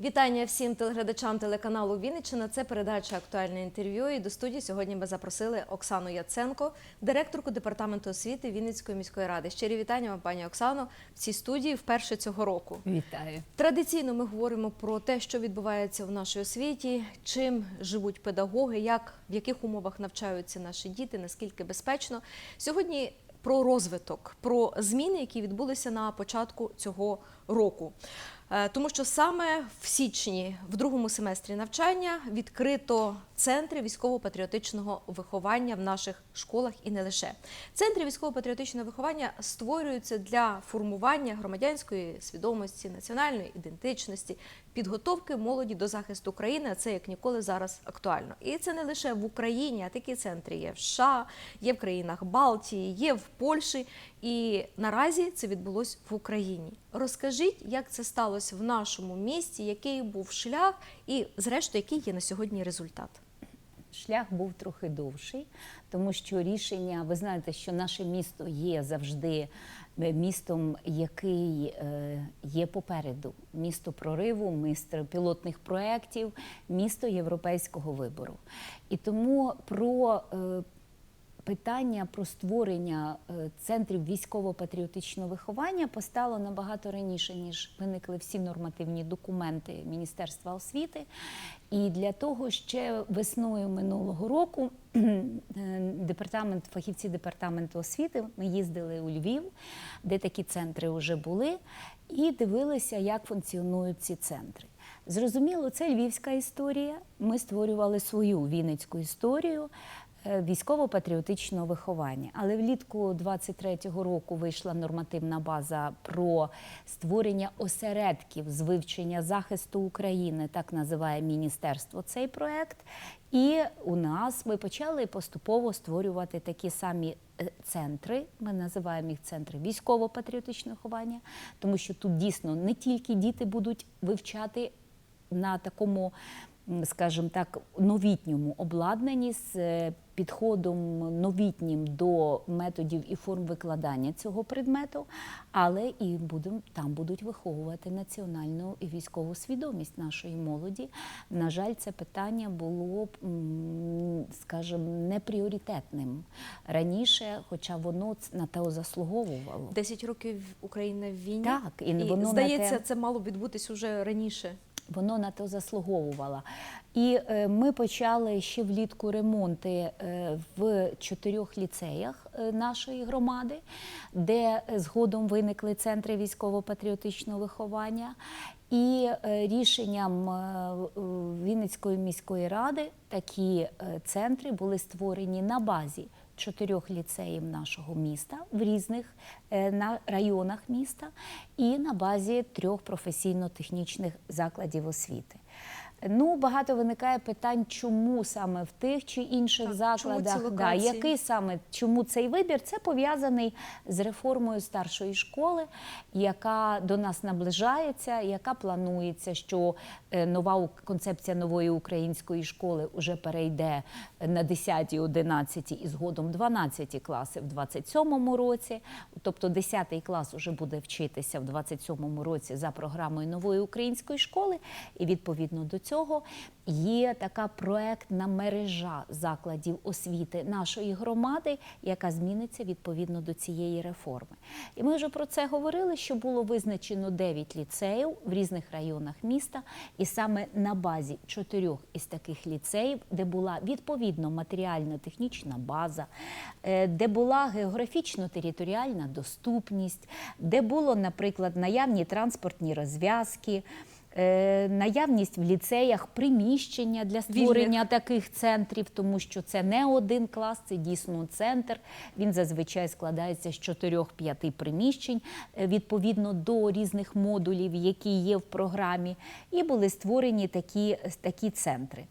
Вітання всім телеглядачам телеканалу Вінниччина. Це передача актуальне інтерв'ю. І до студії сьогодні ми запросили Оксану Яценко, директорку департаменту освіти Вінницької міської ради. Щирі вітання вам, пані Оксано, в цій студії вперше цього року. Вітаю. Традиційно ми говоримо про те, що відбувається в нашій освіті, чим живуть педагоги, як в яких умовах навчаються наші діти, наскільки безпечно. Сьогодні про розвиток, про зміни, які відбулися на початку цього року. Е, Тому що саме в січні, в другому семестрі навчання, відкрито центри військово-патріотичного виховання в наших школах і не лише. Центри військово-патріотичного виховання створюються для формування громадянської свідомості, національної ідентичності, підготовки молоді до захисту країни. А це як ніколи зараз актуально. І це не лише в Україні, а такі центри є в США, є в країнах Балтії, є в Польщі. І наразі це відбулось в Україні. Розкажіть, як це сталося в нашому місті, який був шлях, і, зрештою, який є на сьогодні результат. Шлях був трохи довший, тому що рішення, ви знаєте, що наше місто є завжди е, містом, який е, є попереду. Місто прориву, місто пілотних проєктів, місто європейського вибору. І тому про е, питання про створення е, центрів військово-патріотичного виховання постало набагато раніше, ніж виникли всі нормативні документи Міністерства освіти. І для того ще весною минулого року е, департамент, фахівці департаменту освіти, ми їздили у Львів, де такі центри вже були, і дивилися, як функціонують ці центри. Зрозуміло, це львівська історія. Ми створювали свою вінницьку історію військово-патріотичного виховання. Але влітку 23-го року вийшла нормативна база про створення осередків з вивчення захисту України, так називає міністерство цей проект. І у нас ми почали поступово створювати такі самі е, центри. Ми називаємо їх центри військово-патріотичного виховання, тому що тут дійсно не тільки діти будуть вивчати на такому, скажімо так, новітньому обладнанні з е, підходом новітнім до методів і форм викладання цього предмету, але і будем, там будуть виховувати національну і військову свідомість нашої молоді. На жаль, це питання було, скажімо, непріоритетним раніше, хоча воно на те заслуговувало. 10 років Україна в війні. Так, і і воно на здається, те- це мало відбутись уже раніше. Воно на то заслуговувало. І е, ми почали ще влітку ремонти е, в чотирьох ліцеях е, нашої громади, де згодом виникли центри військово-патріотичного виховання. І рішенням Вінницької міської ради такі центри були створені на базі чотирьох ліцеїв нашого міста в різних е, на районах міста і на базі трьох професійно-технічних закладів освіти. Ну, багато виникає питань, чому саме в тих чи інших Так, чому закладах, да, який саме чому цей вибір? Це пов'язаний з реформою старшої школи, яка до нас наближається, яка планується, що е, нова концепція нової української школи вже перейде на 10, 11 і згодом 12 класи в 27-му році. Тобто 10 клас вже буде вчитися в 27-му році за програмою нової української школи, і відповідно до цього є така проектна мережа закладів освіти нашої громади, яка зміниться відповідно до цієї реформи. І ми вже про це говорили, що було визначено 9 ліцеїв в різних районах міста, і саме на базі чотирьох із таких ліцеїв, де була відповідно матеріально-технічна база, е, де була географічно-територіальна доступність, де було, наприклад, наявні транспортні розв'язки. Е, Наявність в ліцеях приміщення для створення таких центрів, тому що це не один клас, це дійсно центр. Він зазвичай складається з 4-5 приміщень е, відповідно до різних модулів, які є в програмі, і були створені такі, такі центри.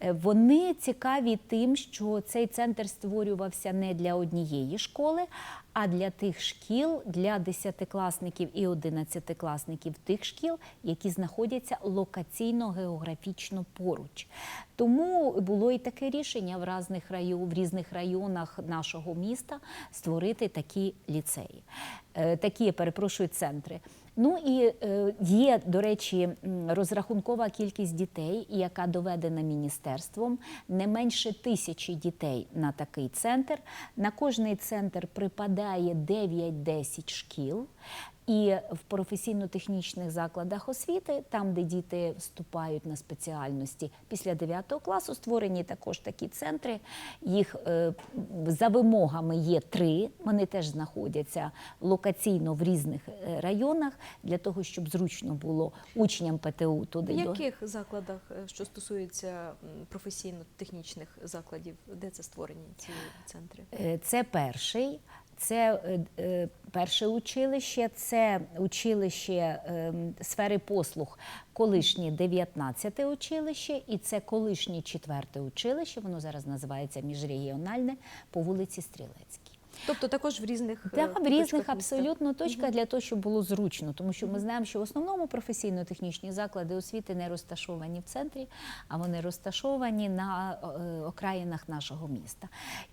Е, Вони цікаві тим, що цей центр створювався не для однієї школи, а для тих шкіл, для десятикласників і одинадцятикласників тих шкіл, які знаходяться локаційно-географічно поруч. Тому було і таке рішення в різних, район, в різних районах нашого міста створити такі ліцеї, е, такі, перепрошую, центри. Ну і е, є, до речі, розрахункова кількість дітей, яка доведена міністерством, не менше тисячі дітей на такий центр. На кожний центр припадає 9-10 шкіл. І в професійно-технічних закладах освіти, там, де діти вступають на спеціальності після 9 класу, створені також такі центри. Їх е, за вимогами є три. Вони теж знаходяться локаційно в різних е, районах для того, щоб зручно було учням ПТУ туди В до- яких закладах, е, що стосується професійно-технічних закладів, де це створені ці центри? Це перший. Це е, е, перше училище, це училище е, сфери послуг, колишнє 19 училище, і це колишнє четверте училище. Воно зараз називається міжрегіональне по вулиці Стрілецькій. Тобто також в різних е, Так, в різних абсолютно точках для того, щоб було зручно, тому що ми знаємо, що в основному професійно-технічні заклади освіти не розташовані в центрі, а вони розташовані на е, окраїнах нашого міста.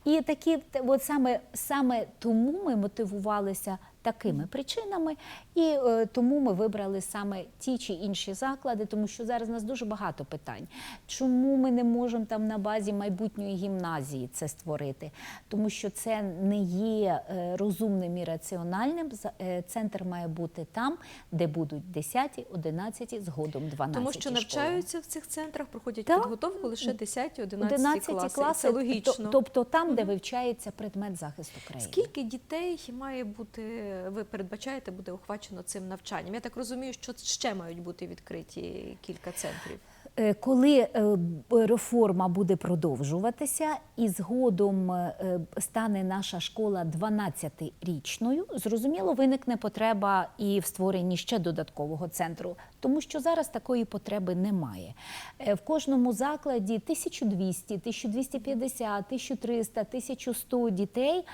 І такі, от саме, саме тому ми мотивувалися такими причинами, і е, тому ми вибрали саме ті чи інші заклади, тому що зараз у нас дуже багато питань. Чому ми не можемо там на базі майбутньої гімназії це створити? Тому що це не є е, розумним і раціональним. Е, Центр має бути там, де будуть 10, 11, згодом 12 Тому що школи. навчаються в цих центрах, проходять Так. підготовку лише 10 11 11 класи. класи, Це логічно. тобто там, де вивчається предмет захисту країни. Скільки дітей має бути, ви передбачаєте, буде охвачено цим навчанням? Я так розумію, що ще мають бути відкриті кілька центрів. Е, Коли е, реформа буде продовжуватися і згодом е, стане наша школа 12-річною, зрозуміло, виникне потреба і в створенні ще додаткового центру, тому що зараз такої потреби немає. В кожному закладі 1200, 1250, 1300, 1100 дітей,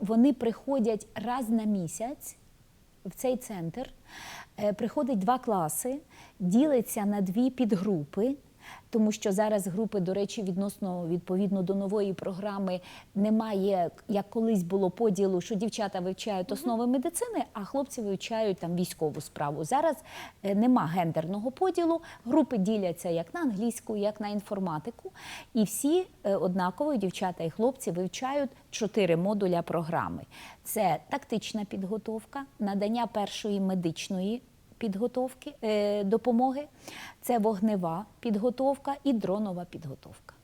вони приходять раз на місяць в цей центр приходить два класи, ділиться на дві підгрупи. Тому що зараз групи, до речі, відносно відповідно до нової програми немає, як колись було поділу, що дівчата вивчають основи медицини, а хлопці вивчають там військову справу. Зараз е, нема гендерного поділу. Групи діляться як на англійську, як на інформатику, і всі е, однаково, дівчата і хлопці вивчають чотири модуля програми: це тактична підготовка, надання першої медичної підготовки, е, допомоги, це вогнева підготовка і дронова підготовка.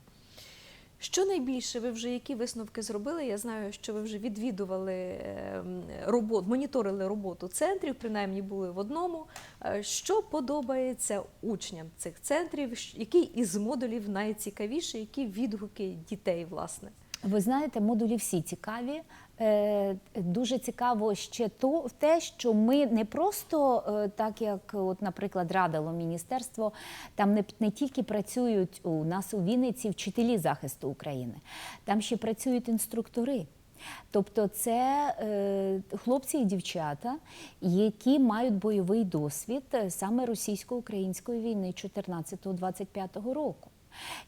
Що найбільше ви вже які висновки зробили? Я знаю, що ви вже відвідували роботу, моніторили роботу центрів, принаймні були в одному. Е, Що подобається учням цих центрів? Який із модулів найцікавіший? Які відгуки дітей, власне? Ви знаєте, модулі всі цікаві. Е, Дуже цікаво ще то те, що ми не просто е, так, як, от, наприклад, радило міністерство, там не, не тільки працюють у нас у Вінниці вчителі захисту України, там ще працюють інструктори. Тобто це е, хлопці і дівчата, які мають бойовий досвід е, саме російсько-української війни 14-25 року.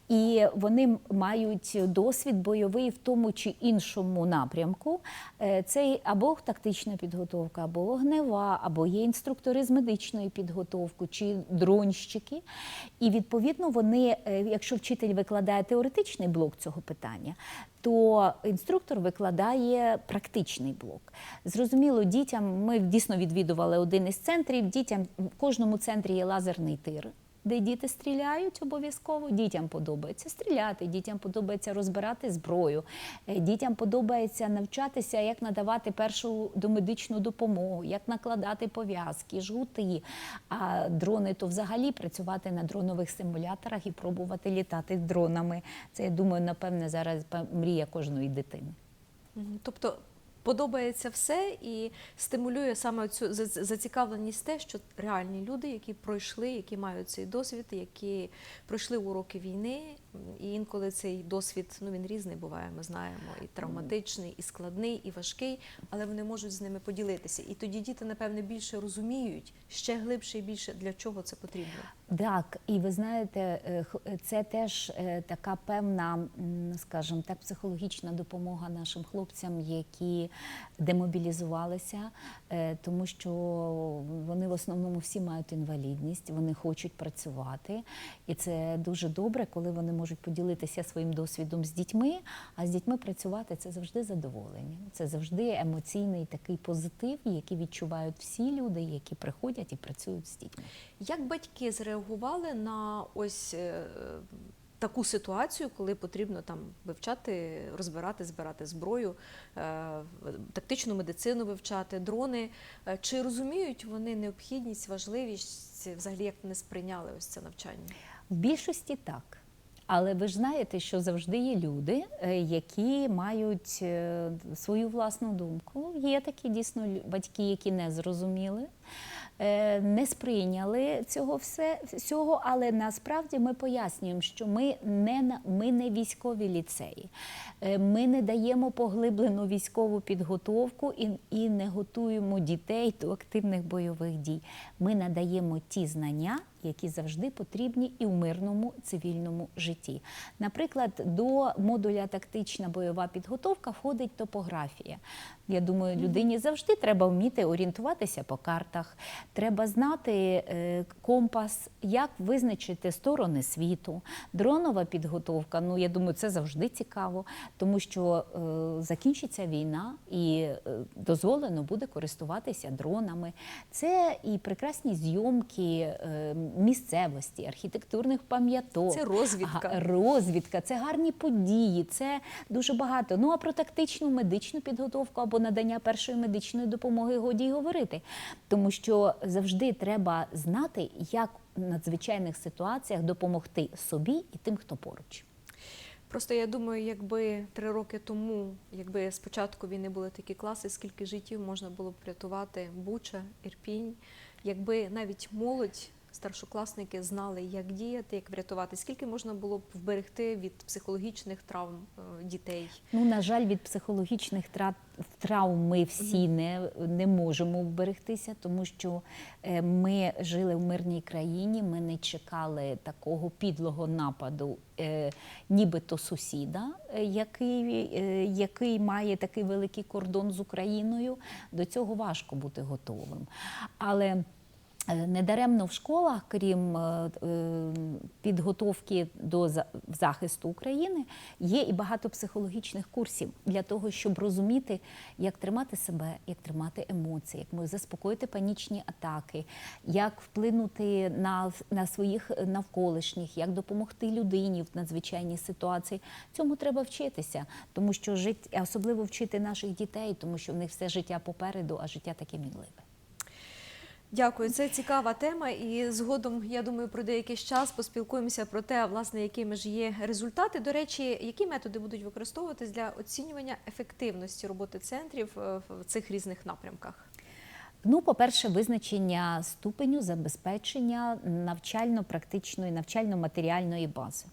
І вони мають досвід бойовий в тому чи іншому напрямку. Е, Це або тактична підготовка, або вогнева, або є інструктори з медичної підготовки, чи дронщики. І відповідно вони, е, якщо вчитель викладає теоретичний блок цього питання, то інструктор викладає практичний блок. Зрозуміло, дітям ми дійсно відвідували один із центрів. Дітям в кожному центрі є лазерний тир. Де діти стріляють обов'язково, дітям подобається стріляти, дітям подобається розбирати зброю, е, дітям подобається навчатися, як надавати першу домедичну допомогу, як накладати пов'язки, жгути. А дрони то взагалі працювати на дронових симуляторах і пробувати літати дронами. Це я думаю, напевне, зараз мрія кожної дитини. Тобто подобається все і стимулює саме цю за- за- зацікавленість те, що реальні люди, які пройшли, які мають цей досвід, які пройшли уроки війни, І інколи цей досвід ну він різний буває. Ми знаємо, і травматичний, і складний, і важкий, але вони можуть з ними поділитися. І тоді діти, напевне, більше розуміють ще глибше і більше для чого це потрібно. Так, і ви знаєте, е, це теж е, така певна, скажімо так, психологічна допомога нашим хлопцям, які демобілізувалися, тому що вони в основному всі мають інвалідність, вони хочуть працювати. І це дуже добре, коли вони можуть поділитися своїм досвідом з дітьми. А з дітьми працювати це завжди задоволення. Це завжди емоційний такий позитив, який відчувають всі люди, які приходять і працюють з дітьми. Як батьки зреагували на ось е, таку ситуацію, коли потрібно там вивчати, розбирати, збирати зброю, е, тактичну медицину вивчати, дрони? Е, Чи розуміють вони необхідність, важливість, взагалі як вони сприйняли ось це навчання? В більшості так. Але ви ж знаєте, що завжди є люди, е, які мають свою власну думку. Є такі дійсно батьки, які не зрозуміли, не сприйняли цього все, всього, але насправді ми пояснюємо, що ми не, ми не військові ліцеї. Е, Ми не даємо поглиблену військову підготовку і, і не готуємо дітей до активних бойових дій. Ми надаємо ті знання, які завжди потрібні і в мирному цивільному житті. Наприклад, до модуля тактична бойова підготовка входить топографія. Я думаю, людині завжди треба вміти орієнтуватися по картах. Треба знати е, компас, як визначити сторони світу. Дронова підготовка. Ну я думаю, це завжди цікаво, тому що е, закінчиться війна і е, дозволено буде користуватися дронами. Це і прекрасні зйомки місцевості, архітектурних пам'яток. Це розвідка. Розвідка, це гарні події, це дуже багато. Ну а про тактичну медичну підготовку або надання першої медичної допомоги годі й говорити, тому що завжди треба знати, як в надзвичайних ситуаціях допомогти собі і тим, хто поруч. Просто я думаю, якби три роки тому, якби спочатку війни були такі класи, скільки життів можна було б врятувати Буча, Ірпінь, якби навіть молодь, старшокласники знали, як діяти, як врятувати, скільки можна було б вберегти від психологічних травм е, дітей. Ну, на жаль, від психологічних травм ми всі не, не можемо вберегтися, тому що е, ми жили в мирній країні, ми не чекали такого підлого нападу, е, нібито сусіда, який, який має такий великий кордон з Україною. До цього важко бути готовим. Але Недаремно в школах, крім е, е, підготовки до захисту України, є і багато психологічних курсів для того, щоб розуміти, як тримати себе, як тримати емоції, як заспокоїти панічні атаки, як вплинути на, на своїх навколишніх, як допомогти людині в надзвичайній ситуації. Цьому треба вчитися, тому що життя, особливо вчити наших дітей, тому що в них все життя попереду, а життя таке мінливе. Дякую, це цікава тема. І згодом, я думаю, про деякий час поспілкуємося про те, власне, якими ж є результати. До речі, які методи будуть використовуватись для оцінювання ефективності роботи центрів е, в цих різних напрямках? Ну, по-перше, визначення ступеню забезпечення навчально-практичної, навчально-матеріальної бази.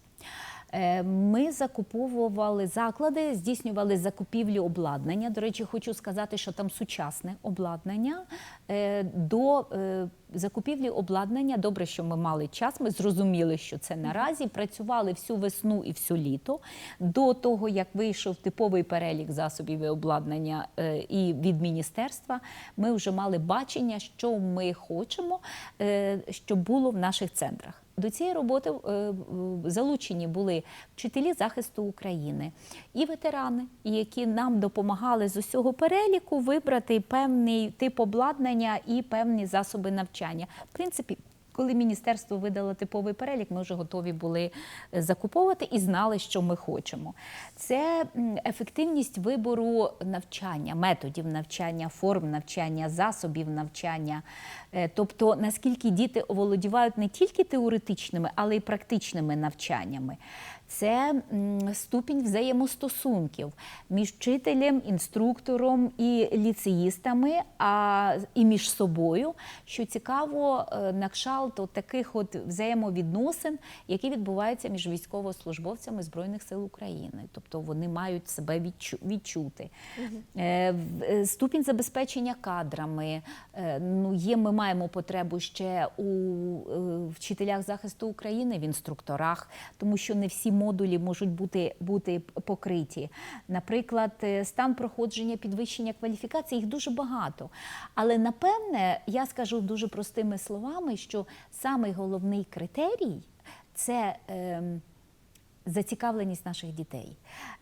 Е, Ми закуповували заклади, здійснювали закупівлю обладнання. До речі, хочу сказати, що там сучасне обладнання. Е, До е, закупівлі обладнання, добре, що ми мали час, ми зрозуміли, що це наразі. Працювали всю весну і всю літо. До того, як вийшов типовий перелік засобів і обладнання і від міністерства, ми вже мали бачення, що ми хочемо, щоб було в наших центрах. До цієї роботи е, залучені були вчителі захисту України і ветерани, які нам допомагали з усього переліку вибрати певний тип обладнання і певні засоби навчання. В принципі, коли міністерство видало типовий перелік, ми вже готові були е, закуповувати і знали, що ми хочемо. Це ефективність вибору навчання, методів навчання, форм навчання, засобів навчання. Е, Тобто, наскільки діти оволодівають не тільки теоретичними, але й практичними навчаннями. Це ступінь взаємостосунків між вчителем, інструктором і ліцеїстами, а і між собою. Що цікаво, е, на кшалт от таких от взаємовідносин, які відбуваються між військовослужбовцями Збройних сил України. Тобто вони мають себе відчу- відчути. Е, е, Ступінь забезпечення кадрами. Ну, є, ми маємо потребу ще у вчителях захисту України, в інструкторах, тому що не всі модулі можуть бути, бути покриті. Наприклад, е, стан проходження підвищення кваліфікації, їх дуже багато. Але напевне, я скажу дуже простими словами, що самий головний критерій це. ем, Зацікавленість наших дітей,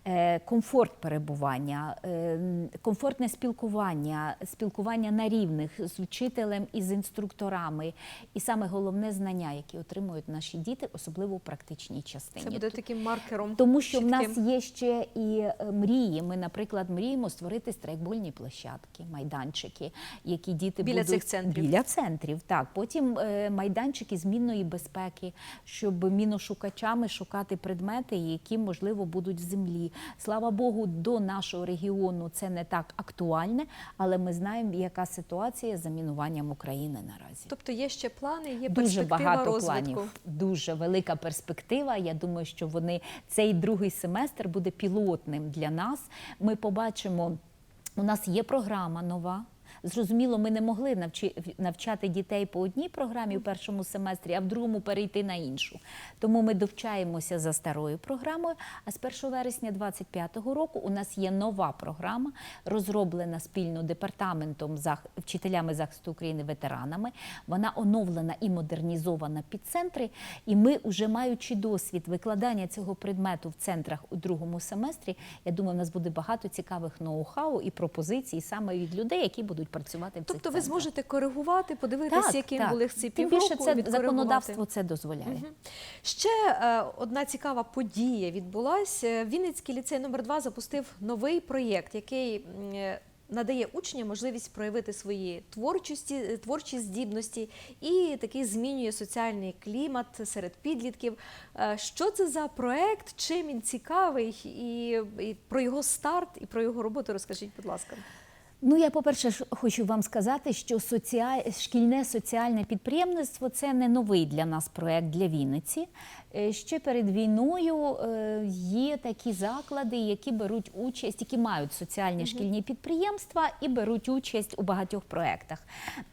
е, комфорт перебування, е, комфортне спілкування, спілкування на рівних з вчителем і з інструкторами, і саме головне знання, які отримують наші діти, особливо у практичній частині. Це буде таким маркером. Тому що в нас є ще і е, мрії. Ми, наприклад, мріємо створити страйкбольні площадки, майданчики, які діти Біля будуть цих центрів. біля центрів. Так, потім майданчики змінної безпеки, щоб міношукачами шукати предмети, які можливо будуть в землі. Слава Богу, до нашого регіону це не так актуальне, але ми знаємо, яка ситуація з замінуванням України наразі. Тобто є ще плани, є Дуже багато розвитку. планів, дуже велика перспектива. Я думаю, що вони цей другий семестр буде пілотним для нас. Ми побачимо, у нас є програма нова. Зрозуміло, ми не могли навчати дітей по одній програмі в першому семестрі, а в другому перейти на іншу. Тому ми довчаємося за старою програмою. А з 1 вересня 2025 року у нас є нова програма, розроблена спільно департаментом вчителями захисту України ветеранами. Вона оновлена і модернізована під центри. І ми, вже маючи досвід викладання цього предмету в центрах у другому семестрі, я думаю, у нас буде багато цікавих ноу-хау і пропозицій саме від людей, які будуть працювати в цих Тобто ви центрах. зможете коригувати, подивитися, так, яким так. були ці Тим півроку, більше це відкоригувати. законодавство це дозволяє. Ще е, одна цікава подія відбулася. Вінницький ліцей номер 2 запустив новий проєкт, який м, е, надає учням можливість проявити свої творчості, е, творчі здібності і такий змінює соціальний клімат серед підлітків. Е, Що це за проєкт? Чим він цікавий? І, і про його старт, і про його роботу розкажіть, будь ласка. Ну, я, по-перше, хочу вам сказати, що соціаль... шкільне соціальне підприємництво це не новий для нас проект для Вінниці. Е, Ще перед війною е, є такі заклади, які беруть участь, які мають соціальні шкільні підприємства і беруть участь у багатьох проєктах.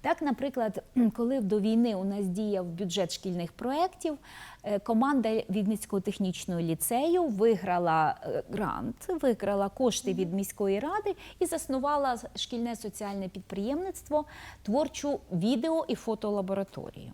Так, наприклад, коли до війни у нас діяв бюджет шкільних проєктів, е, команда Відницького технічного ліцею виграла грант, виграла кошти від міської ради і заснувала шкільне соціальне підприємництво, творчу відео і фотолабораторію.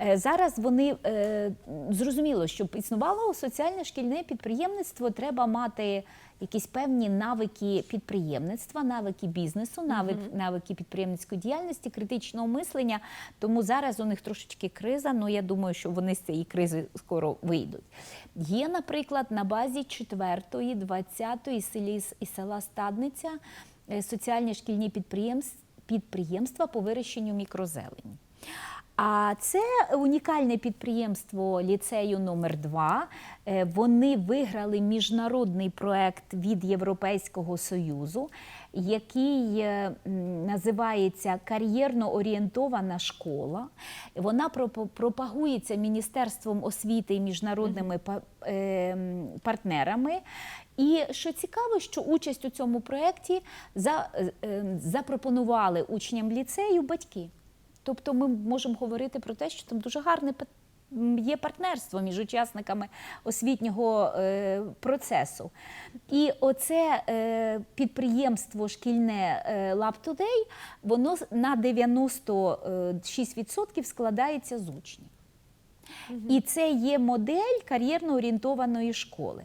Е, Зараз вони е, зрозуміло, щоб існувало соціальне шкільне підприємництво, треба мати якісь певні навики підприємництва, навики бізнесу, навик, навики підприємницької діяльності, критичного мислення. Тому зараз у них трошечки криза. але я думаю, що вони з цієї кризи скоро вийдуть. Є, наприклад, на базі 4-ї, 20-ї селі і села Стадниця е, соціальні шкільні підприємства по вирощенню мікрозелені. А це унікальне підприємство ліцею номер 2 Вони виграли міжнародний проект від Європейського Союзу, який е, називається кар'єрно орієнтована школа. Вона пропагується Міністерством освіти і міжнародними е, партнерами. І що цікаво, що участь у цьому проєкті за, е, е, запропонували учням ліцею батьки. Тобто ми можемо говорити про те, що там дуже гарне є партнерство між учасниками освітнього е, процесу. І оце е, підприємство шкільне е, Lab Today, воно на 96% складається з учнів. І це є модель кар'єрно орієнтованої школи.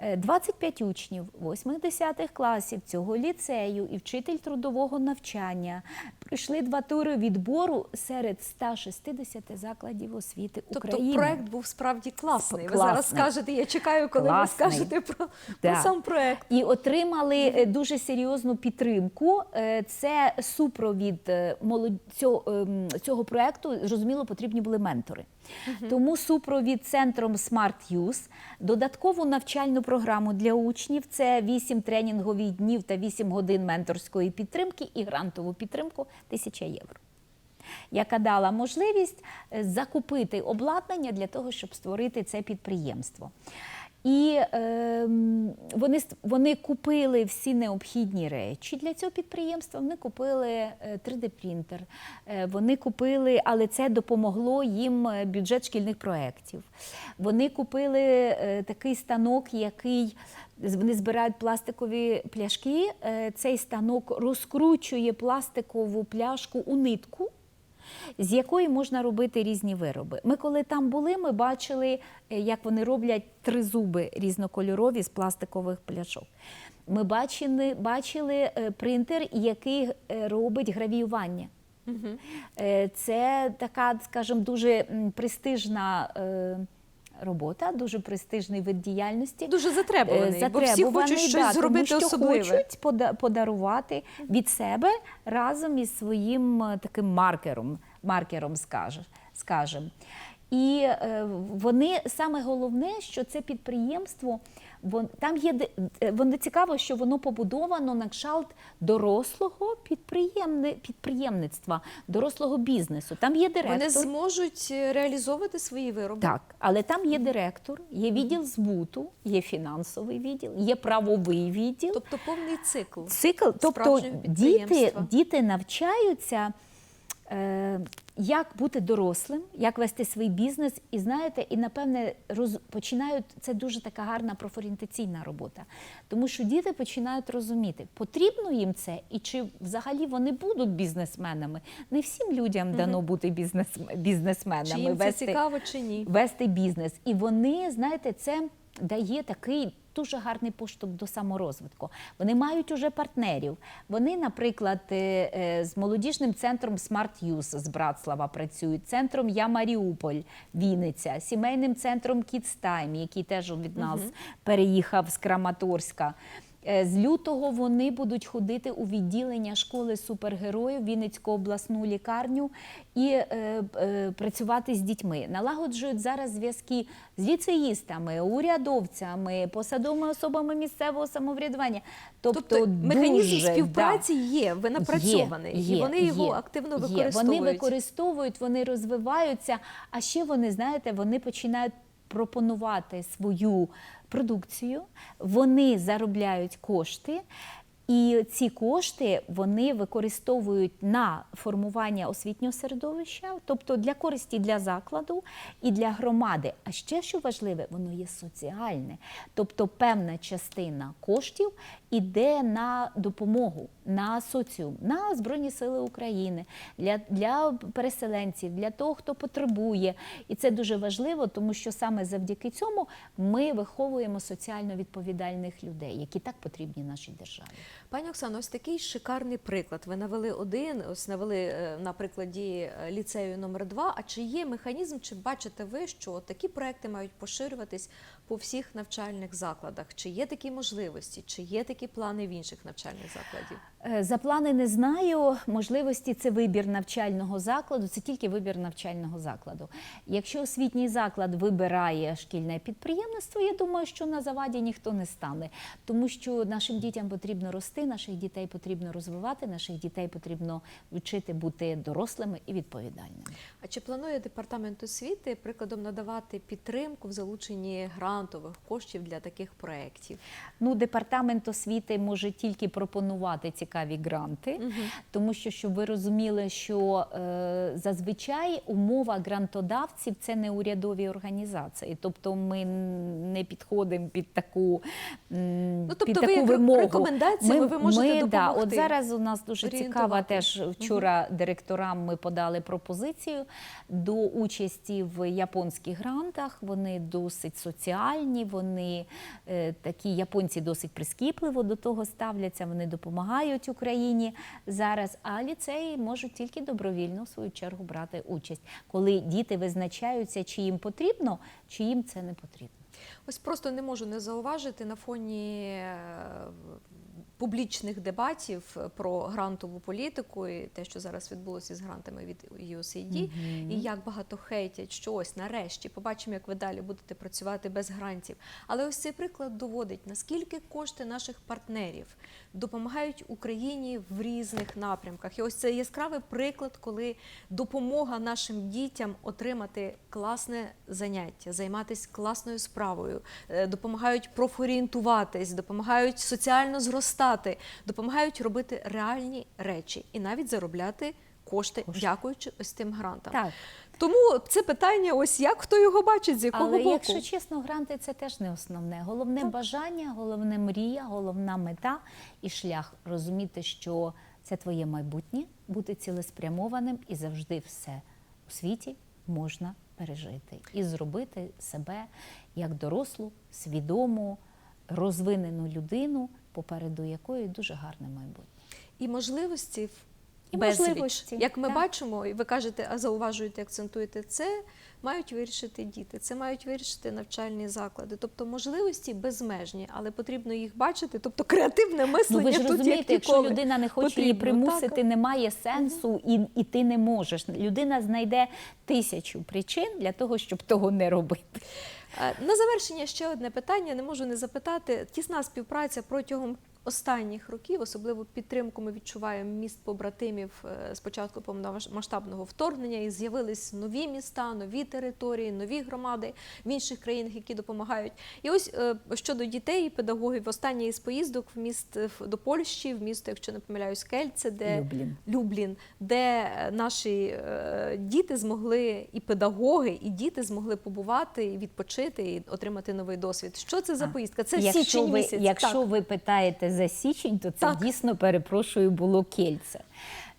Е, 25 учнів 8-10 класів цього ліцею і вчитель трудового навчання пройшли два тури відбору серед 160 закладів освіти Тобто України. проект був справді класний. Ви Класний. зараз скажете, я чекаю, коли Класний. ви скажете про, про сам проект. І отримали е, дуже серйозну підтримку. Е, Це супровід е, молод... цього, ем, цього проекту. Зрозуміло, потрібні були ментори. Тому супровід центром Smart Youth, додаткову навчальну програму для учнів це 8 тренінгових днів та 8 годин менторської підтримки і грантову підтримку 1000 євро яка дала можливість е, закупити обладнання для того, щоб створити це підприємство. І е, вони, вони купили всі необхідні речі для цього підприємства. Вони купили е, 3D-принтер, е, вони купили, але це допомогло їм е, бюджет шкільних проєктів. Вони купили е, такий станок, який вони збирають пластикові пляшки. Е, цей станок розкручує пластикову пляшку у нитку з якої можна робити різні вироби. Ми, коли там були, ми бачили, е, як вони роблять тризуби різнокольорові з пластикових пляшок. Ми бачили, бачили е, принтер, який е, робить гравіювання. Це така, скажімо, дуже престижна робота, дуже престижний вид діяльності. Дуже затребуваний, затребуваний бо всі хочуть щось да, зробити тому що особливе. хочуть пода- подарувати від себе разом із своїм е, таким маркером, маркером скаже, скажем. І е, вони саме головне, що це підприємство, вон, там є е, воно цікаво, що воно побудовано на кшалт дорослого підприємни, підприємництва, дорослого бізнесу. Там є директор. Вони зможуть е, реалізовувати свої вироби. Так, але там є директор, є відділ збуту, є фінансовий відділ, є правовий відділ. Тобто повний цикл. Цикл, тобто діти, діти навчаються, як бути дорослим, як вести свій бізнес, і знаєте, і напевне роз, починають це дуже така гарна профорієнтаційна робота. Тому що діти починають розуміти, потрібно їм це, і чи взагалі вони будуть бізнесменами. Не всім людям дано бути бізнес, бізнесменами. Чи їм це вести, цікаво, чи ні? вести бізнес. І вони, знаєте, це дає такий дуже гарний поштовх до саморозвитку. Вони мають уже партнерів. Вони, наприклад, е, е, з молодіжним центром Smart Youth з Братслава працюють, центром Я Маріуполь, Вінниця, сімейним центром Kids Time, який теж від нас переїхав з Краматорська. Е, З лютого вони будуть ходити у відділення школи супергероїв Вінницьку обласну лікарню і е, е, працювати з дітьми. Налагоджують зараз зв'язки з ліцеїстами, урядовцями, посадовими особами місцевого самоврядування. Тобто, Тобто механізм дуже, співпраці є, ви напрацьований, Є, і вони його є, активно є. використовують. Вони використовують, вони розвиваються. А ще вони, знаєте, вони починають пропонувати свою продукцію, вони заробляють кошти. І ці кошти вони використовують на формування освітнього середовища, тобто для користі для закладу і для громади. А ще що важливе, воно є соціальне, тобто певна частина коштів іде на допомогу, на соціум, на Збройні Сили України, для, для переселенців, для того, хто потребує. І це дуже важливо, тому що саме завдяки цьому ми виховуємо соціально відповідальних людей, які так потрібні нашій державі. Пані Оксано, ось такий шикарний приклад. Ви навели один, ось навели е, на прикладі е, ліцею номер 2 А чи є механізм, чи бачите ви, що такі проекти мають поширюватись по всіх навчальних закладах? Чи є такі можливості, чи є такі плани в інших навчальних закладів? Е, За плани не знаю. Можливості це вибір навчального закладу, це тільки вибір навчального закладу. Якщо освітній заклад вибирає шкільне підприємництво, я думаю, що на заваді ніхто не стане, тому що нашим дітям потрібно рости, наших дітей потрібно розвивати, наших дітей потрібно вчити бути дорослими і відповідальними. А чи планує департамент освіти прикладом надавати підтримку в залученні грантових коштів для таких проєктів? Ну, департамент освіти може тільки пропонувати цікаві гранти, тому що щоб ви розуміли, що е, зазвичай умова грантодавців це не урядові організації, тобто ми не підходимо під таку, м, Ну, тобто під таку як вимогу. рекомендація але ви можете ми, да, от зараз у нас дуже цікава теж вчора директорам ми подали пропозицію до участі в японських грантах. Вони досить соціальні, вони е, такі японці досить прискіпливо до того ставляться. Вони допомагають Україні зараз. А ліцеї можуть тільки добровільно в свою чергу брати участь, коли діти визначаються, чи їм потрібно, чи їм це не потрібно. Ось просто не можу не зауважити на фоні е, публічних дебатів про грантову політику і те, що зараз відбулося з грантами від USAID, і як багато хейтять, що ось нарешті побачимо, як ви далі будете працювати без грантів. Але ось цей приклад доводить, наскільки кошти наших партнерів допомагають Україні в різних напрямках. І ось це яскравий приклад, коли допомога нашим дітям отримати класне заняття, займатися класною справою, е, допомагають профорієнтуватись, допомагають соціально зростати, допомагають робити реальні речі і навіть заробляти кошти, Кошти. дякуючи ось тим грантам. Так. Тому це питання: ось як хто його бачить, з якого Але боку. якщо чесно, гранти це теж не основне. Головне бажання, головне мрія, головна мета і шлях. Розуміти, що це твоє майбутнє, бути цілеспрямованим і завжди все у світі можна пережити і зробити себе як дорослу, свідому, розвинену людину, попереду якої дуже гарне майбутнє. І можливості в І безліч. можливості, Як ми так. бачимо, і ви кажете, а зауважуєте, акцентуєте це, мають вирішити діти, це мають вирішити навчальні заклади. Тобто можливості безмежні, але потрібно їх бачити. Тобто креативне Ну мислення ви ж тут розумієте, як якщо людина не хоче її примусити, Так. немає сенсу, і, і ти не можеш. Людина знайде тисячу причин для того, щоб того не робити. Е, На завершення ще одне питання. Не можу не запитати. Тісна співпраця протягом останніх років, особливо підтримку ми відчуваємо міст побратимів е, з початку повномасштабного вторгнення. І з'явились нові міста, нові території, нові громади в інших країнах, які допомагають. І ось е, щодо дітей і педагогів, останній із поїздок в міст е, до Польщі, в місто, якщо не помиляюсь, Кельце, де Люблін. Люблін, де наші діти змогли, і педагоги, і діти змогли побувати, і відпочити, і отримати новий досвід. Що це за поїздка? Це якщо січень ви, місяць. Якщо так. ви питаєте за січень, то це Так. дійсно перепрошую було кільце.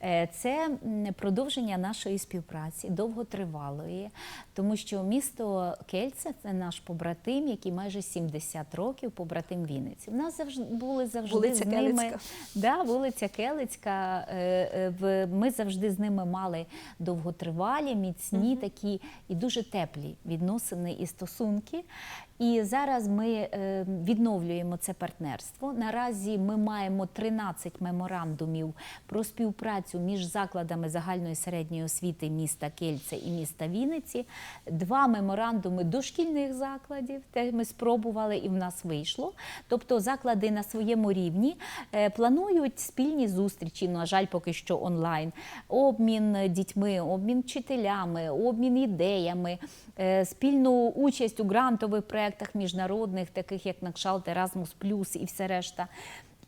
Е, Це продовження нашої співпраці довготривалої, тому що місто Кельце це наш побратим, який майже 70 років побратим Вінниці. У нас завжди були завжди Вулиця з ними Келицька. Да, вулиця Келицька. е, е, Ми завжди з ними мали довготривалі, міцні такі і дуже теплі відносини і стосунки. І зараз ми е, відновлюємо це партнерство. Наразі ми маємо 13 меморандумів про співпрацю між закладами загальної середньої освіти міста Кельце і міста Вінниці. Два меморандуми дошкільних закладів. Те ми спробували і в нас вийшло. Тобто заклади на своєму рівні е, планують спільні зустрічі, на жаль, поки що онлайн, обмін дітьми, обмін вчителями, обмін ідеями, е, спільну участь у грантових проєктах міжнародних, таких як на кшталт Erasmus+, і все решта.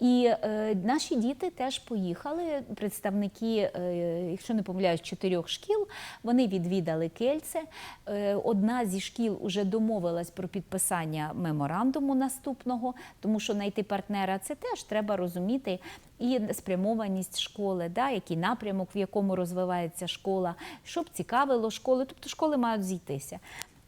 І е, наші діти теж поїхали. Представники, е, якщо не помиляюсь, чотирьох шкіл. Вони відвідали Кельце. Е, одна зі шкіл вже домовилась про підписання меморандуму наступного, тому що знайти партнера це теж треба розуміти. І спрямованість школи, да, який напрямок, в якому розвивається школа, щоб цікавило школи, тобто школи мають зійтися.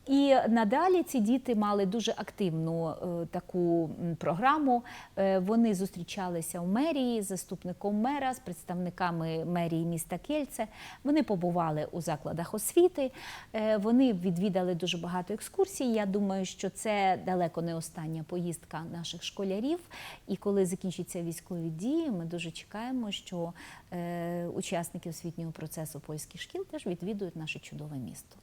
І надалі ці діти мали дуже активну е, таку програму. Е, вони зустрічалися в мерії з заступником мера, з представниками мерії міста Кельце. Вони побували у закладах освіти. Е, вони відвідали дуже багато екскурсій. Я думаю, що це далеко не остання поїздка наших школярів. І коли закінчаться військові дії, ми дуже чекаємо, що учасники освітнього процесу польських шкіл теж відвідують наше чудове місто.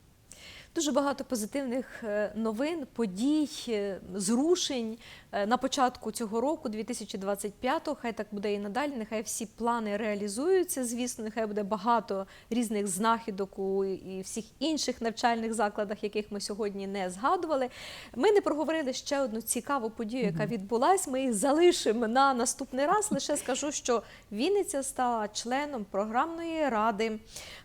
Дуже багато позитивних е, новин, подій, е, зрушень е, на початку цього року, 2025-го. Хай так буде і надалі. Нехай всі плани реалізуються. Звісно, нехай буде багато різних знахідок у і всіх інших навчальних закладах, яких ми сьогодні не згадували. Ми не проговорили ще одну цікаву подію, яка відбулась. Ми її залишимо на наступний раз. Лише скажу, що Вінниця стала членом програмної ради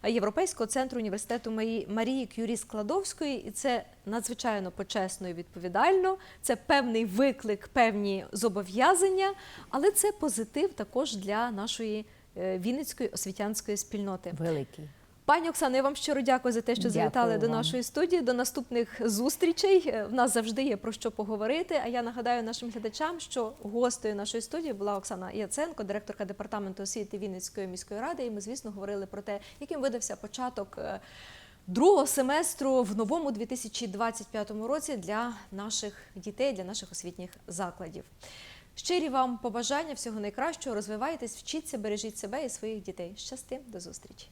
Європейського центру університету Марії Кюрі Складовської Складовської, і це надзвичайно почесно і відповідально. Це певний виклик, певні зобов'язання, але це позитив також для нашої е, Вінницької освітянської спільноти. Великий. Пані Оксано, я вам щиро дякую за те, що Дякую завітали до нашої студії. До наступних зустрічей. Е, В нас завжди є про що поговорити. А я нагадаю нашим глядачам, що гостею нашої студії була Оксана Яценко, директорка департаменту освіти Вінницької міської ради. І ми, звісно, говорили про те, яким видався початок. Другого семестру в новому 2025 році для наших дітей, для наших освітніх закладів. Щирі вам побажання всього найкращого. Розвивайтесь, вчіться, бережіть себе і своїх дітей. Щасти, до зустрічі.